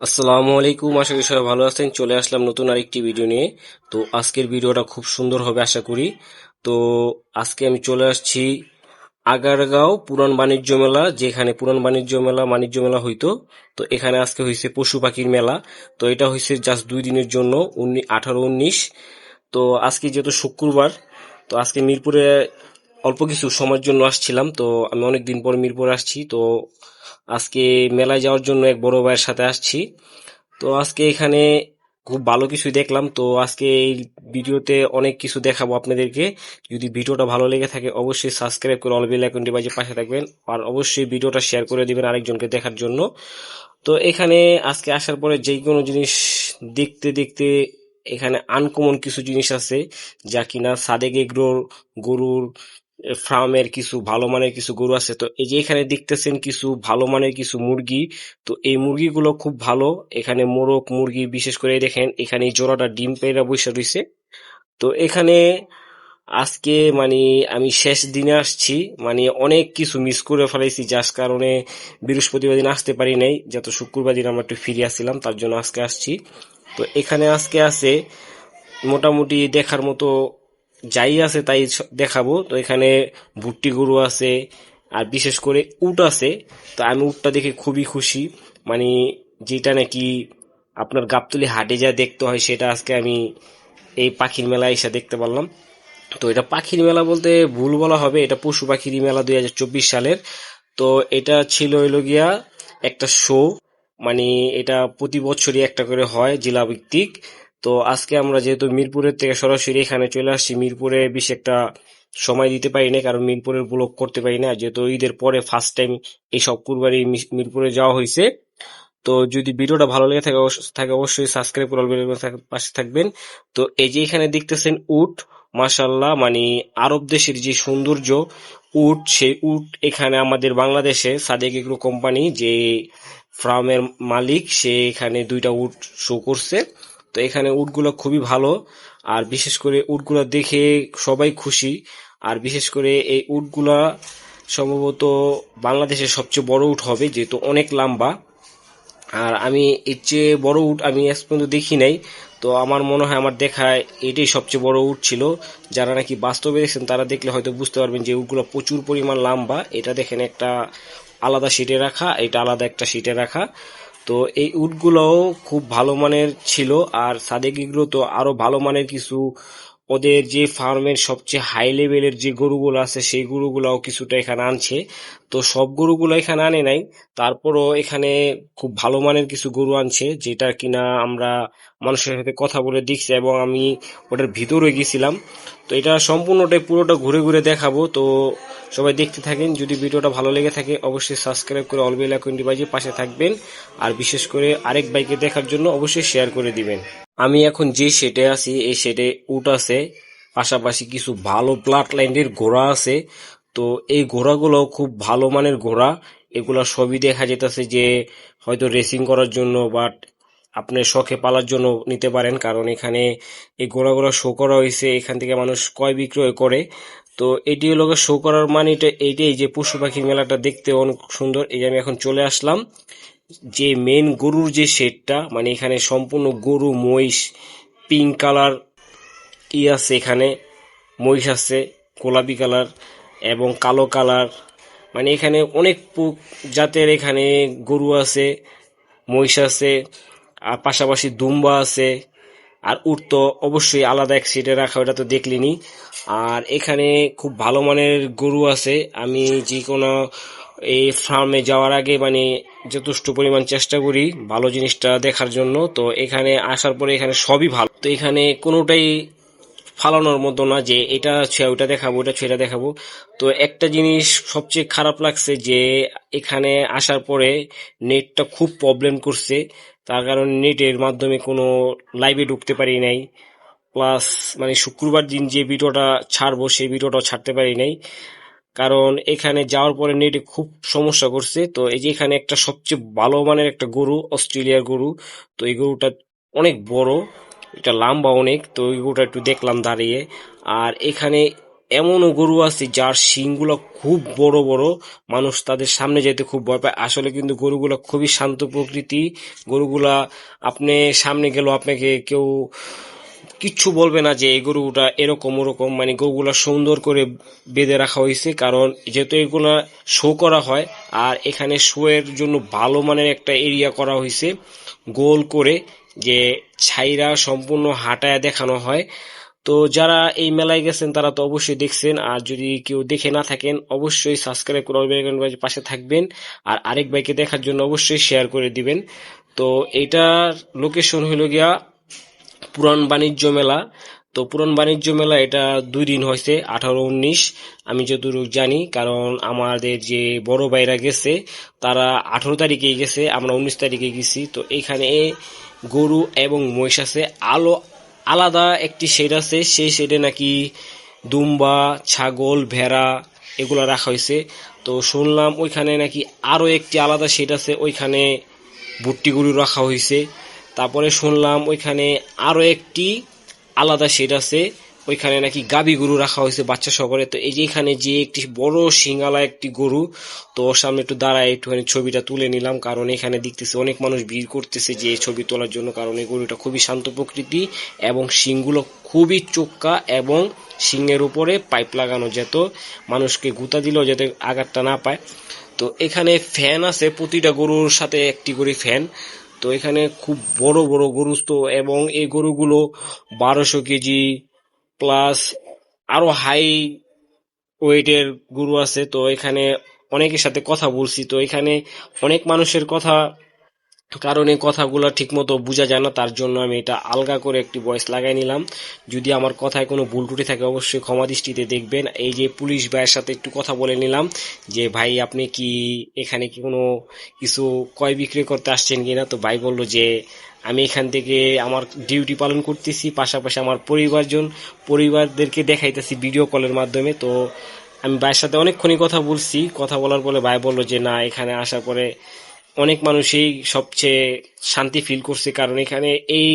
আসসালামু আলাইকুম, আশা করি সবাই ভালো আছেন। চলে আসলাম নতুন আরেকটি ভিডিও নিয়ে। তো আজকের ভিডিওটা খুব সুন্দর হবে, আশা করি। তো আজকে আমি চলে আসছি আগারগাঁও পুরান বাণিজ্য মেলা, যেখানে পুরান বাণিজ্য মেলা বাণিজ্য মেলা হইতো। তো এখানে আজকে হয়েছে পশু পাখির মেলা। তো এটা হয়েছে জাস্ট দুই দিনের জন্য, উনি আঠারো, উনিশ। তো আজকে যেহেতু শুক্রবার, তো আজকে মিরপুরে অল্প কিছু সময়ের জন্য আসছিলাম, তো আমি অনেক দিন পর মিরপুর আসছি। তো আজকে মেলায় যাওয়ার জন্য এক বড় ভাইয়ের সাথে আসছি। তো আজকে এখানে খুব ভালো কিছুই দেখলাম। তো আজকে এই ভিডিওতে অনেক কিছু দেখাবো আপনাদেরকে। যদি ভিডিওটা ভালো লেগে থাকে, অবশ্যই সাবস্ক্রাইব করে অল বেল আইকনটি বাজে পাশে থাকবেন। আর অবশ্যই ভিডিওটা শেয়ার করে দিবেন আরেকজনকে দেখার জন্য। তো এখানে আজকে আসার পরে যে কোনো জিনিস দেখতে দেখতে এখানে আনকমন কিছু জিনিস আছে, যা কিনা সাদেক এগ্রোর গরুর ফার্মের কিছু ভালো মানের কিছু গরু আছে। তো এই যে এখানে দেখতেছেন কিছু ভালো মানের কিছু মুরগি, তো এই মুরগিগুলো খুব ভালো। এখানে মোরগ মুরগি বিশেষ করে দেখেন, এখানে জোড়াটা ডিম পেড়া বসে রয়েছে। তো এখানে আজকে মানে আমি শেষ দিনে আসছি মানে অনেক কিছু মিস করে ফেলাইছি, যার কারণে বৃহস্পতিবার দিন আসতে পারি নাই যত শুক্রবার দিন আমরা একটু ফিরে আসছিলাম তার জন্য আজকে আসছি। তো এখানে আজকে আছে মোটামুটি দেখার মতো যাই আছে তাই দেখাবো। তো এখানে ভুট্টি গরু আছে, আর বিশেষ করে উট আছে। তো আমি উটটা দেখে খুবই খুশি। মানে যেটা নাকি আপনার গাবতলি হাটে যা দেখতে হয়, সেটা আজকে আমি এই পাখির মেলায় এসে দেখতে পারলাম। তো এটা পাখির মেলা বলতে ভুল বলা হবে, এটা পশু পাখির মেলা দুই হাজার চব্বিশ সালের। তো এটা ছিল হইল গিয়া একটা শো মানে এটা প্রতি বছরই একটা করে হয়, জেলা ভিত্তিক। তো আজকে আমরা যেহেতু মিরপুরের থেকে সরাসরি এখানে চলে আসছি, মিরপুরে বেশি একটা সময় দিতে পারি না কারণ মিরপুরের ব্লগ করতে পারি না, যেহেতু ঈদের পরে ফার্স্ট টাইম এই সব কুরবানি মিরপুরে যাওয়া হয়েছে। তো যদি ভিডিওটা ভালো লেগে থাকে থাকে অবশ্যই সাবস্ক্রাইব করে পাশে থাকবেন। তো এই যে এখানে দেখতেছেন উট মাশাল্লাহ মানে আরব দেশের যে সৌন্দর্য, উট, সেই উট এখানে আমাদের বাংলাদেশে সাদেক এগ্রো কোম্পানি যে ফার্মের মালিক, সে এখানে দুইটা উট শো করছে। তো এখানে উটগুলো খুবই ভালো। আর বিশেষ করে উটগুলো দেখে সবাই খুশি। আর বিশেষ করে এই উটগুলা সম্ভবত বাংলাদেশের সবচেয়ে বড় উট হবে, যেহেতু অনেক লম্বা। আর আমি এর চেয়ে বড় উট আমি আজ পর্যন্ত দেখি নাই। তো আমার মনে হয় আমার দেখায় এটাই সবচেয়ে বড় উট ছিল। যারা নাকি বাস্তবে দেখছেন, তারা দেখলে হয়তো বুঝতে পারবেন যে উটগুলো প্রচুর পরিমাণ লম্বা। এটা দেখেন একটা আলাদা সিটে রাখা, এটা আলাদা একটা সিটে রাখা। তো এই উটগুলোও খুব ভালো মানের ছিল, আর সাদেক ইগ্রো তো আরও ভালো মানের কিছু ওদের যে ফার্মের সবচেয়ে হাই লেভেলের যে গরুগুলো আছে, সেই গরুগুলাও কিছুটা এখানে আনছে। তো সব গরুগুলো এখানে আনে নাই। তারপরও এখানে খুব ভালো মানের কিছু গরু আনছে, যেটা কিনা আমরা মানুষের সাথে কথা বলে দেখছি এবং আমি ওটার ভিতরে গেছিলাম। তো এটা সম্পূর্ণটাই পুরোটা ঘুরে ঘুরে দেখাবো। তো সবাই দেখতে থাকেন। যদি ভিডিওটা ভালো লেগে থাকে, অবশ্যই সাবস্ক্রাইব করে অল বেল আইকনটি বাজিয়ে পাশে থাকবেন। আর বিশেষ করে আরেক বাইকে দেখার জন্য অবশ্যই শেয়ার করে দিবেন। আমি এখন যে শেডে আছি, এই শেডে উট আছে, পাশাপাশি কিছু ভালো প্লাট লাইনের ঘোড়া আছে। তো এই ঘোড়াগুলো খুব ভালো মানের ঘোড়া। এগুলা সবই দেখা যেতেছে যে হয়তো রেসিং করার জন্য বাট আপনি শখে পালার জন্য নিতে পারেন, কারণ এখানে এই ঘোড়াগুলো শো করা হয়েছে, এখান থেকে মানুষ ক্রয় বিক্রয় করে। তো এটি হলো শো করার মানে এটা এইটাই যে পশু পাখির মেলাটা দেখতে অনেক সুন্দর। এই যে আমি এখন চলে আসলাম। যে মেন গরুর যে শেডটা মানে এখানে সম্পূর্ণ গরু, মহিষ পিঙ্ক কালার ই আছে এখানে, মহিষ আছে, গোলাপি কালার এবং কালো কালার মানে এখানে অনেক জাতের এখানে গরু আছে, মহিষ আছে, আর পাশাপাশি দুম্বা আছে, আর উট তো অবশ্যই আলাদা এক সিটে রাখা, ওটা তো দেখলিনি। আর এখানে খুব ভালো মানের গরু আছে, আমি যে কোনো এই ফার্মে যাওয়ার আগে মানে যথেষ্ট পরিমাণ চেষ্টা করি ভালো জিনিসটা দেখার জন্য। তো এখানে আসার পরে এখানে সবই ভালো। তো এখানে কোনোটাই ফালানোর মতো না যে এটা ছে ওটা দেখাবো ওটা সেটা দেখাবো। তো একটা জিনিস সবচেয়ে খারাপ লাগছে যে এখানে আসার পরে নেটটা খুব প্রবলেম করছে। তার কারণে নেটের মাধ্যমে কোনো লাইভে ঢুকতে পারি নাই। প্লাস মানে শুক্রবার দিন যে ভিডিওটা ছাড়বো, সেই ভিডিওটাও ছাড়তে পারি নাই। কারণ এখানে যাওয়ার পরে নেটে খুব সমস্যা করছে। তো এই যে এখানে একটা সবচেয়ে ভালো মানের একটা গরু, অস্ট্রেলিয়ার গরু, তো এই গরুটা অনেক বড়, এটা লম্বা অনেক, তো এই গরুটা একটু দেখলাম দাঁড়িয়ে। আর এখানে এমনও গরু আছে যার শিংগুলো খুব বড় বড়, মানুষ তাদের সামনে যেতে খুব ভয় পায়। আসলে কিন্তু গরুগুলা খুবই শান্ত প্রকৃতি, গরুগুলা আপনি সামনে গেলেও আপনাকে কেউ কিচ্ছু বলবে না যে এই গরুটা এরকম ওরকম মানে গরুগুলা সুন্দর করে বেঁধে রাখা হয়েছে, কারণ যেহেতু এগুলা শো করা হয়, আর এখানে শোয়ের জন্য ভালো মানের একটা এরিয়া করা হয়েছে, গোল করে যে ছাইরা সম্পূর্ণ হাঁটায় দেখানো হয়। তো যারা এই মেলায় গেছেন, তারা তো অবশ্যই দেখছেন, আর যদি কেউ দেখে না থাকেন, অবশ্যই সাবস্ক্রাইব করে পাশে থাকবেন, আর আরেক ভাইকে দেখার জন্য অবশ্যই শেয়ার করে দিবেন। তো এটার লোকেশন হইল গিয়া পুরান বাণিজ্য মেলা। তো পুরান বাণিজ্য মেলা এটা দুই দিন হয়েছে, আঠারো, উনিশ। আমি যতটুকু জানি, কারণ আমাদের যে বড় ভাইরা গেছে, তারা আঠারো তারিখে গেছে, আমরা উনিশ তারিখে গেছি। তো এখানে গরু এবং মহিষ আছে। আলো, আলাদা একটি শেড আছে, সেই শেডে নাকি দুম্বা, ছাগল, ভেড়া এগুলো রাখা হয়েছে। তো শুনলাম ওইখানে নাকি আরও একটি আলাদা শেড আছে, ওইখানে ভুট্টি গরু রাখা হয়েছে। তারপরে শুনলাম ওইখানে আরও একটি আলাদা শেড আছে। ওইখানে নাকি গাবি গরু রাখা হয়েছে বাচ্চা সকলে তো এই যে এখানে যে একটি বড় সিঙ্গালা একটি গরু, তো ওর সামনে একটু দাঁড়ায় একটুখানি ছবিটা তুলে নিলাম। কারণ এখানে দেখতেছে অনেক মানুষ ভিড় করতেছে যে এই ছবি তোলার জন্য। কারণ এই গরুটা খুবই শান্ত প্রকৃতি এবং শিংগুলো খুবই চোক্কা এবং শিংয়ের উপরে পাইপ লাগানো যেত। মানুষকে গুতা দিলেও যাতে আঘাতটা না পায়। তো এখানে ফ্যান আছে, প্রতিটা গরুর সাথে একটি করে ফ্যান। তো এখানে খুব বড় বড় গরু তো এবং এই গরুগুলো বারোশো কেজি প্লাস আরও হাই ওয়েটের গরু আছে। তো এখানে অনেকের সাথে কথা বলছি। তো এখানে অনেক মানুষের কথা কারণে কথাগুলো ঠিকমতো বোঝা যায় না, তার জন্য আমি এটা আলগা করে একটি ভয়েস লাগাই নিলাম। যদি আমার কথায় কোনো ভুল ত্রুটি থাকে, অবশ্যই ক্ষমা দৃষ্টিতে দেখবেন। এই যে পুলিশ ভাইয়ের সাথে একটু কথা বলে নিলাম, যে ভাই, আপনি কি এখানে কি কোনো কিছু ক্রয় বিক্রি করতে আসছেন কিনা? তো ভাই বলল যে, আমি এখান থেকে আমার ডিউটি পালন করতেছি, পাশাপাশি আমার পরিবারজন, পরিবারদেরকে দেখাইতেছি ভিডিও কলের মাধ্যমে। তো আমি ভাইয়ের সাথে অনেকক্ষণই কথা বলছি। কথা বলার পরে ভাই বলল যে, না, এখানে আসার পরে অনেক মানুষই সবচেয়ে শান্তি ফিল করছে, কারণ এখানে এই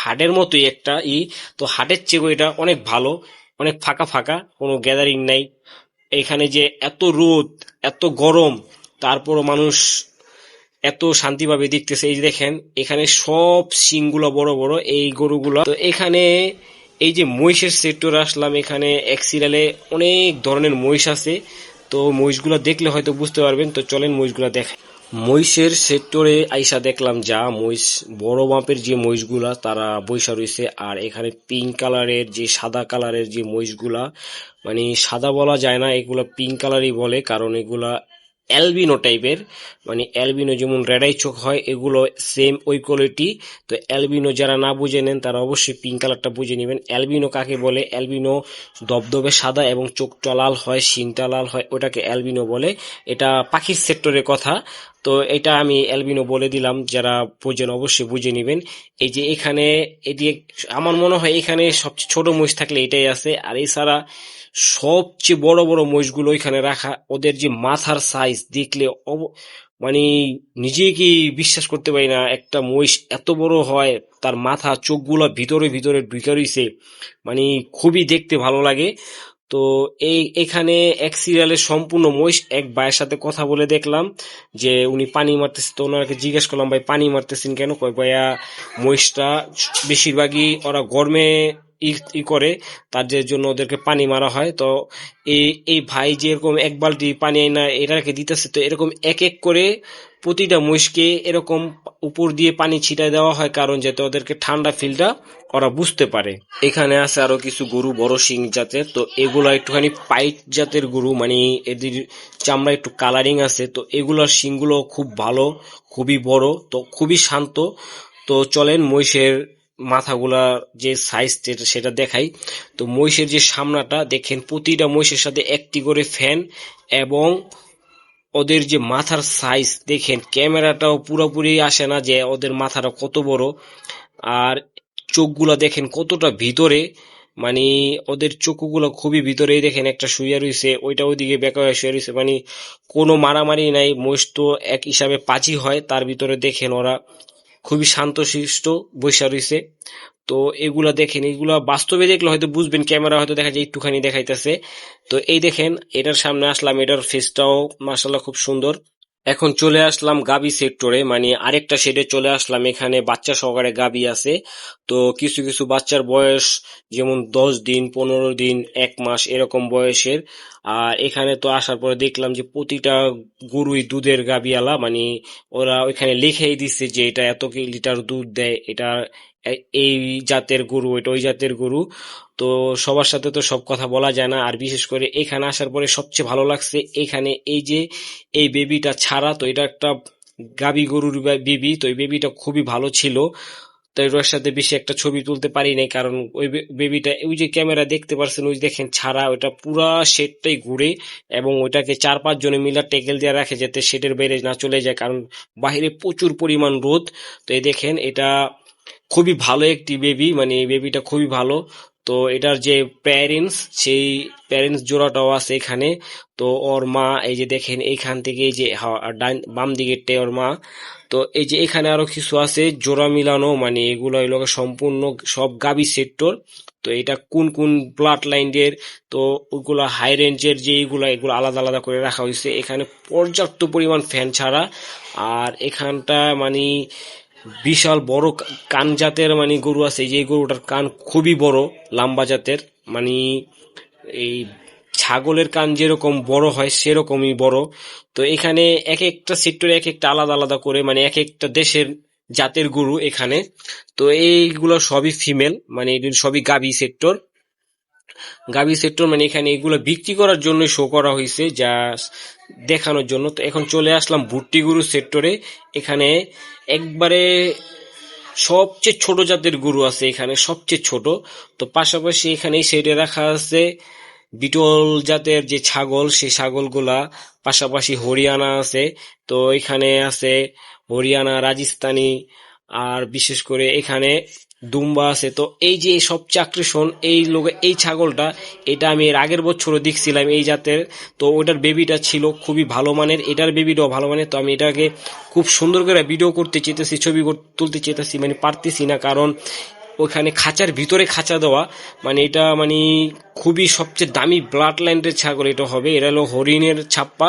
হাটের মতোই একটা ই। তো হাটের চেয়েও এটা অনেক ভালো, অনেক ফাঁকা ফাঁকা, কোনো গ্যাদারিং নাই। এখানে যে এত রোদ, এত গরম, তারপরও মানুষ এত শান্তিভাবে দেখতেছে। এই দেখেন, এখানে সব শিংগুলো বড় বড়, এই গরুগুলো। তো এখানে এই যে মহিষের সেক্টর আসলাম, এখানে এক সিরিয়ালে অনেক ধরনের মহিষ আছে। তো মহিষগুলো দেখলে হয়তো বুঝতে পারবেন। তো চলেন মহিষগুলো দেখাই। মহিষের সেক্টরে আইসা দেখলাম যা মহিষ, বড় মাপের যে মহিষগুলা তারা বৈশা রয়েছে আর এখানে পিঙ্ক কালারের যে সাদা কালারের যে মহিষগুলা মানে সাদা বলা যায় না, এগুলা পিঙ্ক কালারই বলে, কারণ এগুলা অ্যালবিনো টাইপের মানে অ্যালবিনো যেমন রেডাই চোখ হয়, এগুলো সেম ওই কোয়ালিটি তো অ্যালবিনো যারা না বুঝে নেন, তারা অবশ্যই পিঙ্ক কালারটা বুঝে নেবেন। অ্যালবিনো কাকে বলে? অ্যালবিনো দবদবে সাদা এবং চোখটা লাল হয় শিংটা লাল হয়, ওটাকে অ্যালবিনো বলে। এটা পাখির সেক্টরের কথা। তো এটা আমি অ্যালবিনো বলে দিলাম, যারা বোঝেন অবশ্যই বুঝে নেবেন। এই যে এখানে, এটি আমার মনে হয় এখানে সবচেয়ে ছোট মহিষ থাকলে এটাই আছে। আর এছাড়া সবচেয়ে বড় বড় মহিষগুলো ওইখানে রাখা, ওদের যে মাথার সাইজ দেখলে মানে নিজেই কি বিশ্বাস করতে পারি না, একটা মহিষ এত বড় হয়, তার মাথা চোখগুলো ভিতরে ভিতরে ঢুকে রইছে মানে খুবই দেখতে ভালো লাগে। তো এই, এখানে এক সিরিয়ালের সম্পূর্ণ মহিষ, এক ভাইয়ের সাথে কথা বলে দেখলাম, যে উনি পানি মারতেছে, তো ওনাকে জিজ্ঞেস করলাম, ভাই, পানি মারতেছেন কেন? কয়, ভাইয়া, মহিষটা বেশিরভাগই ওরা গরমে ই করে, তার যে জন্য ওদেরকে পানি মারা হয়। তো এই এই ভাই যে এরকম এক বালতি পানি না এটাকে দিতেছে, তো এরকম এক এক করে প্রতিটা মহিষকে এরকম উপর দিয়ে পানি ছিটায় দেওয়া হয়, কারণ যাতে ওদেরকে ঠান্ডা ফিলটা ওরা বুঝতে পারে। এখানে আছে আরও কিছু গরু, বড় শিং জাতের, তো এগুলো একটুখানি পাইট জাতের গরু মানে এদের চামড়া একটু কালারিং আছে, তো এগুলোর শিংগুলো খুব ভালো, খুবই বড়, তো খুবই শান্ত। তো চলেন মহিষের মাথাগুলা যে সাইজ সেটা দেখাই। তো মহিষের যে সামনাটা, দেখেন প্রতিটা মহিষের সাথে একটি করে ফ্যান এবং ওদের যে মাথার সাইজ দেখেন ক্যামেরাটাও পুরোপুরি আসে না যে ওদের মাথাটা কত বড়। আর চোখগুলা দেখেন কতটা ভিতরে মানে ওদের চোখগুলো খুবই ভিতরেই দেখেন একটা শুয়ে রয়েছে ওইটা ওইদিকে বেঁকা হয়ে শুয়ে রয়েছে মানে কোনো মারামারি নাই, মহিষ তো এক হিসাবে পাঁচই হয়, তার ভিতরে দেখেন ওরা খুবই শান্তশিষ্ট বৈশা রয়েছে তো তো এগুলা দেখেন, এগুলা বাস্তবে দেখলে হয়তো বুঝবেন, ক্যামেরা হয়তো দেখা যায় একটুখানি দেখাইতেছে। তো এই দেখেন, এটার সামনে আসলাম, এটার ফেসটাও মাসাল্লাহ খুব সুন্দর। এখন চলে আসলাম গাবি সেক্টরে মানে আরেকটা শেডে চলে আসলাম। এখানে বাচ্চা সহকারে গাবি আছে। তো কিছু কিছু বাচ্চার বয়স যেমন দশ দিন, পনেরো দিন, এক মাস এরকম বয়সের। আর এখানে তো আসার পরে দেখলাম যে প্রতিটা গরুই দুধের গাবিয়ালা মানে ওরা ওইখানে লিখেই দিচ্ছে যে এটা এত লিটার দুধ দেয়, এটা এই জাতের গরু, এটা ওই জাতের গরু। তো সবার সাথে তো সব কথা বলা যায় না। আর বিশেষ করে এখানে আসার পরে সবচেয়ে ভালো লাগছে এখানে এই যে, এই বেবিটা ছাড়া, তো এটা একটা গাবি গরুর বেবি, তো এই বেবিটা খুবই ভালো ছিল। তো এটার সাথে বেশি একটা ছবি তুলতে পারি নাই, কারণ ওই বেবিটা, ওই যে ক্যামেরা দেখতে পারছেন, ওই দেখেন ছাড়া, ওটা পুরা শেডটাই ঘুরে এবং ওইটাকে চার পাঁচ জনে মিলে টেকেল দিয়ে রাখে যাতে শেডের বাইরে না চলে যায়, কারণ বাইরে প্রচুর পরিমাণ রোদ। তো এই দেখেন, এটা খুবই ভালো একটি বেবি মানে এই বেবিটা খুবই ভালো। তো এটার যে প্যারেন্টস সেই প্যারেন্টস জোড়াটাও আছে এখানে। তো ওর মা, এই যে দেখেন, এইখান থেকে যে ডান, বাম দিকেরটাই ওর মা। তো এই যে এখানে আরও কিছু আছে, জোড়া মিলানো মানে এগুলো হলো সম্পূর্ণ সব গাবি সেক্টর। তো এটা কোন কোন ব্লাড লাইনের তো ওইগুলো হাই রেঞ্জের যে এইগুলো এগুলো আলাদা আলাদা করে রাখা হয়েছে। এখানে পর্যাপ্ত পরিমাণ ফ্যান ছাড়া। আর এখানটা মানে বিশাল বড় কান জাতের মানে গরু আছে। যে গরুটার কান খুবই বড়, লাম্বা জাতের। মানে এই ছাগলের কান যেরকম বড় হয়, সেরকমই বড়। তো এখানে এক একটা সেক্টরে এক একটা আলাদা আলাদা করে মানে এক একটা দেশের জাতের গরু এখানে। তো এইগুলো সবই ফিমেল মানে সবই গাভী সেক্টর গাভী সেক্টর মানে এখানে এগুলো বিক্রি করার জন্য শো করা হয়েছে যা দেখানোর জন্য। তো এখন চলে আসলাম ভুট্টি গরু সেক্টরে এখানে একবারে সবচেয়ে ছোট জাতের গরু আছে এখানে, সবচেয়ে ছোট। তো পাশাপাশি এখানে সেটে রাখা আছে বিটল জাতের যে ছাগল সেই ছাগলগুলা। পাশাপাশি হরিয়ানা আছে, তো এখানে আছে হরিয়ানা, রাজস্থানী, আর বিশেষ করে এখানে দুম্বা আছে। তো এই যে সব চাকরিশন এই লোক, এই ছাগলটা, এটা আমি এর আগের বছরও দেখছিলাম এই জাতের। তো ওটার বেবিটা ছিল খুবই ভালো মানের, এটার বেবিটাও ভালো মানের। তো আমি এটাকে খুব সুন্দর করে ভিডিও করতে চেতেছি ছবি তুলতে চেতেছি মানে পারতেছি না, কারণ ওখানে খাঁচার ভিতরে খাঁচা দেওয়া মানে এটা মানে খুবই সবচেয়ে দামি ব্লাড লাইনের ছাগল এটা হবে এটা হলো হরিণের ছাপ্পা।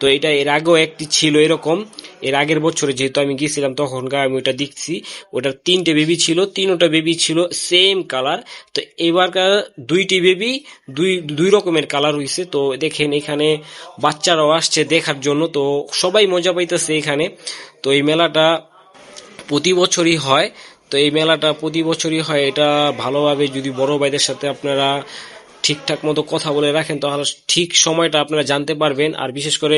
তো এটা এর আগেও একটি ছিল এরকম, এর আগের বছরে যেহেতু আমি গিয়েছিলাম তখনকার আমি ওটা দেখছি, ওটার তিনটে বেবি ছিল, তিনটা বেবি ছিল সেম কালার তো এবারকার দুইটি বেবি দুই দুই রকমের কালার হইছে। তো দেখেন এখানে বাচ্চারাও আসছে দেখার জন্য, তো সবাই মজা পাইতেছে এখানে। তো এই মেলাটা প্রতি বছরই হয়। তো এই মেলাটা প্রতি বছরই হয়। এটা ভালোভাবে যদি বড় ভাইদের সাথে আপনারা ঠিকঠাক মতো কথা বলে রাখেন, তাহলে ঠিক সময়টা আপনারা জানতে পারবেন। আর বিশেষ করে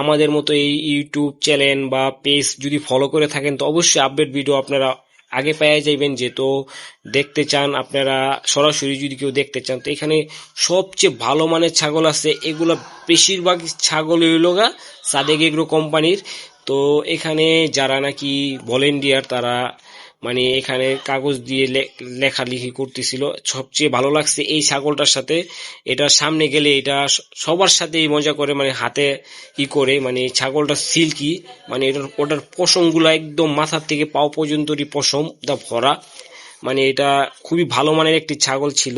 আমাদের মতো এই ইউটিউব চ্যানেল বা পেজ যদি ফলো করে থাকেন, তো অবশ্যই আপডেট ভিডিও আপনারা আগে পেয়ে যাইবেন। যে তো দেখতে চান আপনারা, সরাসরি যদি কেউ দেখতে চান, তো এখানে সবচেয়ে ভালো মানের ছাগল আছে। এগুলো বেশিরভাগ ছাগল হইল গা সাদেক এগ্রো কোম্পানির। তো এখানে যারা নাকি ভলেন্টিয়ার তারা মানে এখানে কাগজ দিয়ে লেখালেখি করতেছিল। সবচেয়ে ভালো লাগছে এই ছাগলটার সাথে। এটা সামনে গেলে এটা সবার সাথে মজা করে মানে হাতে ই করে মানে ছাগলটা সিল্কি মানে এটার, ওটার পশমগুলো একদম মাথার থেকে পাও পর্যন্তরই পশম দা ভরা। মানে এটা খুবই ভালো মানের একটি ছাগল ছিল।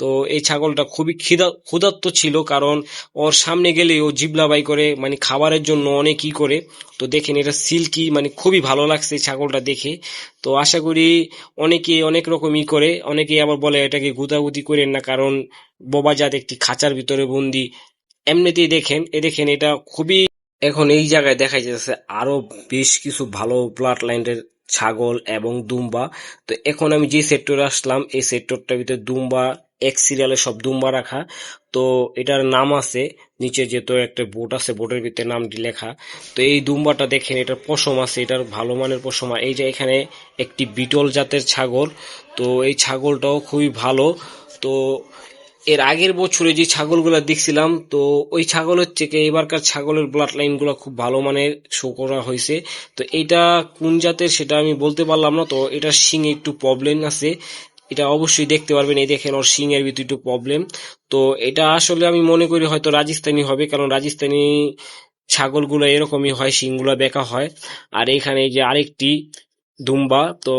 তো এই ছাগলটা খুবই খিদা ক্ষুধার্ত ছিল কারণ ওর সামনে গেলে ও জিবলা বাই করে মানে খাবারের জন্য অনেক ই করে। তো দেখেন এটা সিল্কি মানে খুবই ভালো লাগছে এই ছাগলটা দেখে। তো আশা করি অনেকে অনেক রকম ই করে অনেকে আবার বলে এটাকে গুতাগুতি করেন না কারণ বোবাজাত একটি খাঁচার ভিতরে বন্দি। এমনিতেই দেখেন, এ দেখেন এটা খুবই, এখন এই জায়গায় দেখা যাচ্ছে আরও বেশ কিছু ভালো ব্লাড লাইনের ছাগল এবং দুম্বা। তো এখন আমি যে সেক্টরে আসলাম, এই সেক্টরটার ভিতরে দুম্বা, এক সিরিয়ালে সব দুম্বা রাখা। তো এটার নাম আছে, নিচে যেহেতু একটা বোট আছে বোটের ভিতরে নামটি লেখা। তো এই দুম্বাটা দেখেন, এটার পশম আছে, এটার ভালো মানের পশম। এই যে এখানে একটি বিটল জাতের ছাগল, তো এই ছাগলটাও খুবই ভালো। তো এর আগের বছরে যে ছাগলগুলো দেখছিলাম, তো ওই ছাগলের থেকে এবারকার ছাগলের ব্লাড লাইনগুলো খুব ভালো মানের শো করা হয়েছে। তো এটা কোন জাতের সেটা আমি বলতে পারলাম না, তো এটা শিং একটু প্রবলেম আছে। এটা অবশ্যই দেখতে পারবেন, এই দেখেন ওর শিং এর ভিতরে একটু প্রবলেম তো এটা আসলে আমি মনে করি হয়তো রাজস্থানি হবে, কারণ রাজস্থানি ছাগলগুলো এরকমই হয়, শিংগুলো বেঁকা হয়। আর এখানে যে আরেকটি দুম্বা, তো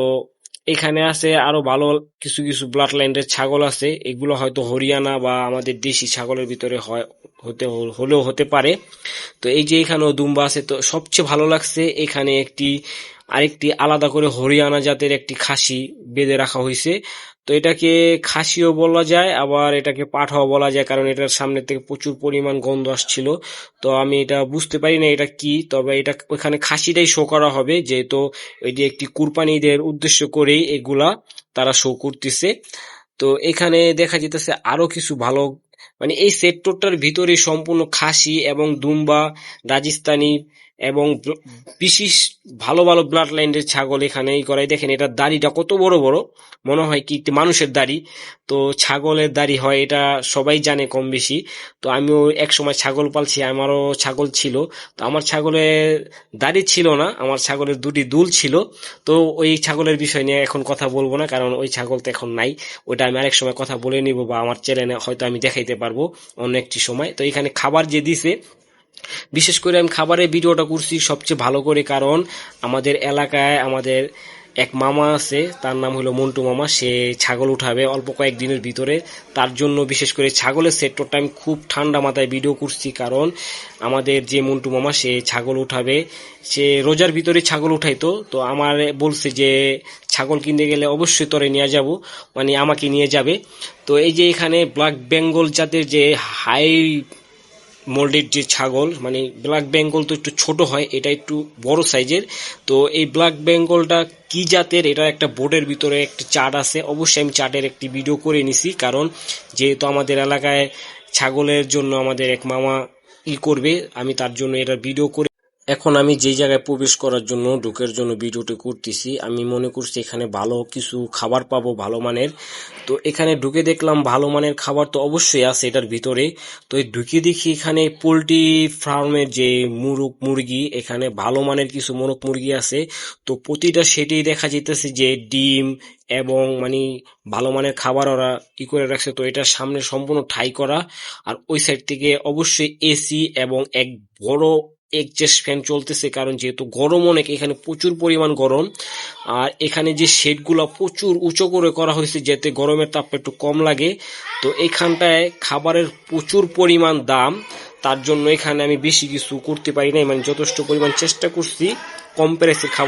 এখানে আছে আরও ভালো কিছু কিছু ব্লাড লাইনের ছাগল আছে। এগুলো হয়তো হরিয়ানা বা আমাদের দেশি ছাগলের ভিতরে হয়, হতে, হলেও হতে পারে। তো এই যে এখানেও দুম্বা আছে, তো সবচেয়ে ভালো লাগছে এখানে একটি আরেকটি আলাদা করে হরিয়ানা জাতের একটি খাসি বেঁধে রাখা হয়েছে। তো এটাকে খাসিও বলা যায়, আবার এটাকে পাঠাও বলা যায়, কারণ এটার সামনে থেকে প্রচুর পরিমাণ গন্ধ আসছিল। তো আমি এটা বুঝতে পারি না এটা কি, তবে এটা ওখানে খাসিটাই শো করা হবে, যেহেতু এটি একটি কুরবানিদের উদ্দেশ্য করেই এগুলা তারা শো করতেছে। তো এখানে দেখা যেতেছে আরও কিছু ভালো মানে এই সেক্টরটার ভিতরে সম্পূর্ণ খাসি এবং দুম্বা রাজস্থানী এবং বিশেষ ভালো ভালো ব্লাড লাইনের ছাগল এখানে এই করাই দেখেন এটা দাড়িটা কত বড় বড়। মনে হয় কি একটি মানুষের দাড়ি। তো ছাগলের দাড়ি হয় এটা সবাই জানে কম বেশি তো আমিও এক সময় ছাগল পালছি আমারও ছাগল ছিল। তো আমার ছাগলের দাড়ি ছিল না আমার ছাগলের দুটি দুল ছিল। তো ওই ছাগলের বিষয় নিয়ে এখন কথা বলব না কারণ ওই ছাগল তো এখন নাই। ওটা আমি আরেক সময় কথা বলে নিব বা আমার চ্যানেলে হয়তো আমি দেখাইতে পারব অন্য একটি সময়। তো এখানে খাবার যে দিছে বিশেষ করে আমি খাবারের ভিডিওটা করছি সবচেয়ে ভালো করে, কারণ আমাদের এলাকায় আমাদের এক মামা আছে, তার নাম হলো মন্টু মামা। সে ছাগল উঠাবে অল্প কয়েকদিনের ভিতরে। তার জন্য বিশেষ করে ছাগলের সেক্টরটা আমি খুব ঠান্ডা মাথায় ভিডিও করছি, কারণ আমাদের যে মন্টু মামা, সে ছাগল উঠাবে। সে রোজার ভিতরে ছাগল উঠাইতো, তো আমার বলছে যে ছাগল কিনতে গেলে অবশ্যই তরে নিয়ে যাব মানে আমাকে নিয়ে যাবে। তো এই যে এখানে ব্ল্যাক বেঙ্গল জাতের যে হাই মোল্ডেড যে ছাগল মানে ব্ল্যাক বেঙ্গল তো একটু ছোট হয়, এটা একটু বড় সাইজের তো এই ব্ল্যাক বেঙ্গলটা কি জাতের, এটা একটা বোর্ডের ভিতরে একটা চার্ট আছে, অবশ্যই আমি চার্টের একটি ভিডিও করে নিছি, কারণ যেহেতু আমাদের এলাকায় ছাগলের জন্য আমাদের এক মামা ই করবে, আমি তার জন্য এটা ভিডিও করে এখন আমি যে জায়গায় প্রবেশ করার জন্য, ঢোকের জন্য ভিডিওটি করতেছি, আমি মনে করছি এখানে ভালো কিছু খাবার পাবো, ভালো মানের। তো এখানে ঢুকে দেখলাম ভালো মানের খাবার তো অবশ্যই আছে এটার ভিতরে। তো এই ঢুকে দেখি এখানে পোলট্রি ফার্মের যে মুরগ মুরগি, এখানে ভালো মানের কিছু মোরগ মুরগি আছে। তো প্রতিটা সেটেই দেখা যেতেছে যে ডিম এবং মানে ভালো মানের খাবার ওরা ই করে রাখছে। তো এটার সামনে সম্পূর্ণ ঠাই করা। আর ওই সাইড থেকে অবশ্যই এসি এবং এক বড় এক্সজস্ট ফ্যান চলতেছে, কারণ যেহেতু গরম অনেক, এখানে প্রচুর পরিমাণ গরম। আর এখানে যে শেডগুলো প্রচুর উঁচু করে করা হয়েছে, যাতে গরমের তাপটা একটু কম লাগে, তো এখানটায় খাবারের প্রচুর পরিমাণ দাম। তার জন্য এখানে আমি বেশি কিছু করতে পারি নাই মানে যথেষ্ট পরিমাণ চেষ্টা করছি কম প্রাইসের খাবার